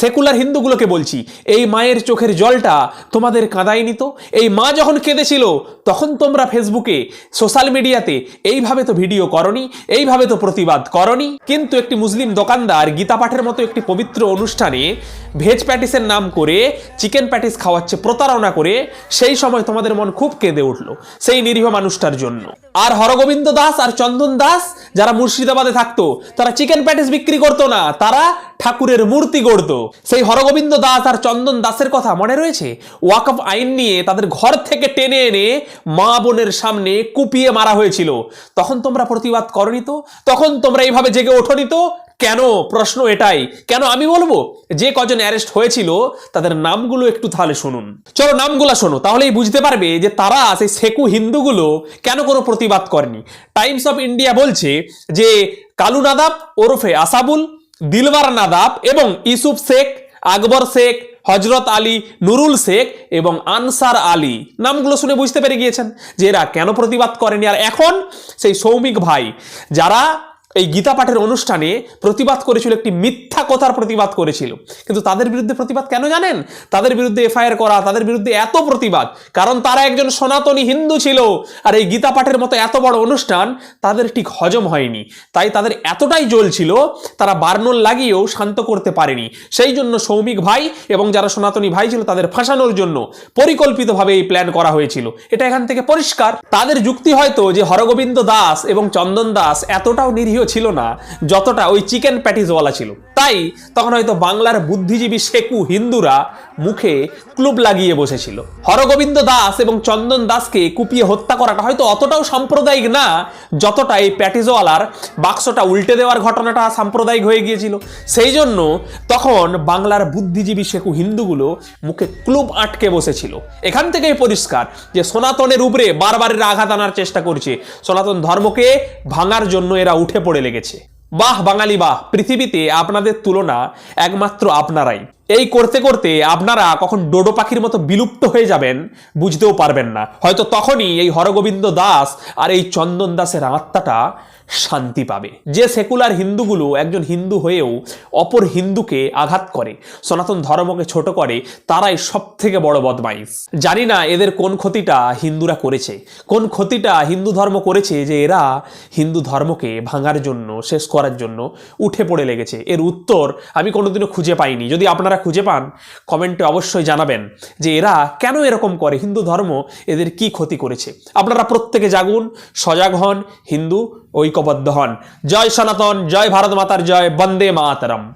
Secular হিন্দুগুলোকে বলছি, এই মায়ের চোখের জলটা তোমাদের কাঁদায়নি তো? এই মা যখন কেঁদেছিল, তখন তোমরা ফেসবুকে, সোশ্যাল মিডিয়াতে এইভাবে তো ভিডিও করনি, এইভাবে তো প্রতিবাদ করনি। কিন্তু একটি মুসলিম দোকানদার গীতা পাঠের মতো একটি পবিত্র অনুষ্ঠানে ভেজ প্যাটিসের নাম করে চিকেন প্যাটিস খাওয়াচ্ছে, প্রতারণা করে, সেই সময় তোমাদের মন খুব কেঁদে উঠল, সেই নিরীহ মানুষটার জন্য। আর হরগোবিন্দ দাস আর চন্দন দাস যারা মুর্শিদাবাদে থাকতো, তারা চিকেন প্যাটিস বিক্রি করতো না, তারা ঠাকুরের মূর্তি গড়ত। সেই হরগোবিন্দ দাস আর চন্দন দাসের কথা মনে রয়েছে? ওয়াকফ আইন নিয়ে তাদের ঘর থেকে টেনে এনে মা বোনের সামনে কুপিয়ে মারা হয়েছিল। তখন তোমরা প্রতিবাদ করনি তো? তখন তোমরা এইভাবে জেগে ওঠনি তো? কেন প্রশ্ন এটাই? কেন আমি বলব? যে কজন অ্যারেস্ট হয়েছিল, তাদের নামগুলো একটু তাহলে শুনুন। চলো নামগুলো শোনো, তাহলেই বুঝতে পারবে যে তারা সেই সেকু হিন্দুগুলো কেন কোনো প্রতিবাদ করেনি। টাইমস অফ ইন্ডিয়া বলছে যে কালু নাদাব, ওরফে আসাবুল দিলবার নাদাব এবং ইসুফ শেখ, আকবর শেখ হজরত আলী, নুরুল শেখ এবং আনসার আলী নামগুলো শুনে বুঝতে পেরে গিয়েছেন যে এরা কেন প্রতিবাদ করেনি। আর এখন সেই সৌমিক ভাই, যারা এই গীতা পাঠের অনুষ্ঠানে প্রতিবাদ করেছিল একটি মিথ্যা কথার প্রতিবাদ করেছিল। কিন্তু তাদের বিরুদ্ধে প্রতিবাদ কেন জানেন? তাদের বিরুদ্ধে এফআইআর করা, তাদের বিরুদ্ধে এত প্রতিবাদ। কারণ তারা একজন সনাতনী হিন্দু ছিল আর এই গীতা পাঠের মতো এত বড় অনুষ্ঠান তাদের ঠিক হজম হয়নি। তাই তাদের এতটাই জ্বলছিল তারা বার্নল লাগিয়েও শান্ত করতে পারেনি। সেই জন্য সৌমিক ভাই এবং যারা সনাতনী ভাই ছিল তাদের ফাঁসানোর জন্য পরিকল্পিতভাবে এই প্ল্যান করা হয়েছিল। এটা এখান থেকে পরিষ্কার। তাদের যুক্তি হয়তো যে হরগোবিন্দ দাস এবং চন্দন দাস এতটাও নিরীহ ছিল না, যতটা ওই চিকেন প্যাটিসওয়ালা ছিল। তাই তখন হয়তো বাংলার বুদ্ধিজীবী শেকু হিন্দুরা মুখে ক্লুব লাগিয়ে বসেছিল। হরগোবিন্দ দাস এবং চন্দন দাসকে কুপিয়ে হত্যা করাটা হয়তো অতটাও সাম্প্রদায়িক না, যতটা এই প্যাটিসওয়ালার বাক্সটা উল্টে দেওয়ার ঘটনাটা সাম্প্রদায়িক হয়ে গিয়েছিল। সেই জন্য তখন বাংলার বুদ্ধিজীবী শেকু হিন্দুগুলো মুখে ক্লুব আটকে বসেছিল। এখান থেকেই পরিষ্কার যে সনাতনের উপরে বারবার আঘাত আনার চেষ্টা করছে। সনাতন ধর্মকে ভাঙার জন্য এরা উঠে পড়ে লেগেছে। বাহ বাঙালি বাহ পৃথিবীতে আপনাদের তুলনা একমাত্র আপনারাই। এই করতে করতে আপনারা কখন ডোডো পাখির মতো বিলুপ্ত হয়ে যাবেন, বুঝতেও পারবেন না। হয়তো তখনই এই হরগোবিন্দ দাস আর এই চন্দন দাসের আত্মাটা শান্তি পাবে। যে সেকুলার হিন্দুগুলো একজন হিন্দু হয়েও অপর হিন্দুকে আঘাত করে, সনাতন ধর্মকে ছোট করে, তারাই সব থেকে বড় বদমাইশ। জানি না এদের কোন ক্ষতিটা হিন্দুরা করেছে, কোন ক্ষতিটা হিন্দু ধর্ম করেছে যে এরা হিন্দু ধর্মকে ভাঙার জন্য, শেষ করার জন্য উঠে পড়ে লেগেছে। এর উত্তর আমি কোনোদিনও খুঁজে পাইনি। যদি আপনারা খুঁজে পান, কমেন্টে অবশ্যই জানাবেন যে এরা কেন এরকম করে, হিন্দু ধর্ম এদের কি ক্ষতি করেছে। আপনারা প্রত্যেকে জাগুন, সজাগ হন, হিন্দু ঐক্যবদ্ধ হন। জয় সনাতন, জয় ভারত মাতার জয়, বন্দে মাতরম।